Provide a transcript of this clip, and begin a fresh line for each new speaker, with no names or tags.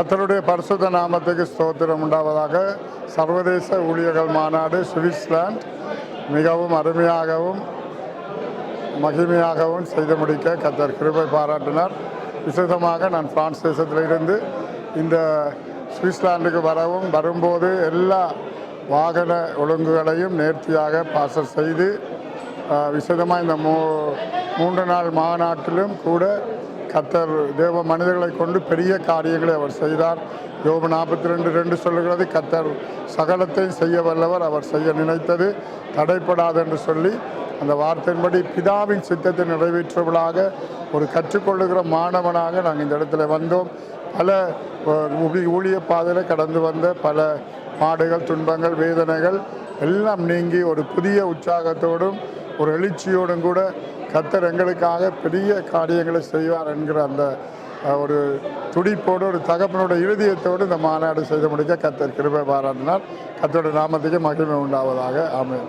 கத்தருடைய பரிசுத்த நாமத்துக்கு ஸ்தோத்திரம் உண்டாவதாக சர்வதேச ஊழியர்கள் மாநாடு சுவிட்சர்லாந்து மிகவும் அருமையாகவும் மகிமையாகவும் செய்து முடிக்க கத்தர் கிருபை பாராட்டினார். விசேஷமாக நான் பிரான்ஸ் தேசத்திலிருந்து இந்த சுவிட்சர்லாந்துக்கு வரவும் வரும்போது எல்லா வாகன ஒழுங்குகளையும் நேர்த்தியாக பாசல் செய்து விசேதமாக இந்த மூ மூன்று நாள் மாநாட்டிலும் கூட கத்தர் தேவ மனிதர்களை கொண்டு பெரிய காரியங்களை அவர் செய்தார். யோபு நாற்பத்தி ரெண்டு ரெண்டு சொல்லுகிறது கத்தர் சகலத்தையும் செய்ய வல்லவர் அவர் செய்ய நினைத்தது தடைப்படாது என்று சொல்லி அந்த வார்த்தையின்படி பிதாவின் சித்தத்தை நிறைவேற்றுவதாக ஒரு கற்றுக்கொள்ளுகிற மாணவனாக நாங்கள் இந்த இடத்துல வந்தோம். பல ஊழிய பாதையில் கடந்து வந்த பல பாடுகள் துன்பங்கள் வேதனைகள் எல்லாம் நீங்கி ஒரு புதிய உற்சாகத்தோடும் ஒரு எழுச்சியோடும் கூட கத்தர் எங்களுக்காக பெரிய காரியங்களை செய்வார் என்கிற அந்த ஒரு துடிப்போடு ஒரு தகப்பனோட இறுதியத்தோடு இந்த மாநாடு செய்து முடிக்க கத்தர் கிருபை பாராட்டினார். கத்தோட நாமத்துக்கு மகிமை உண்டாவதாக. ஆமென்.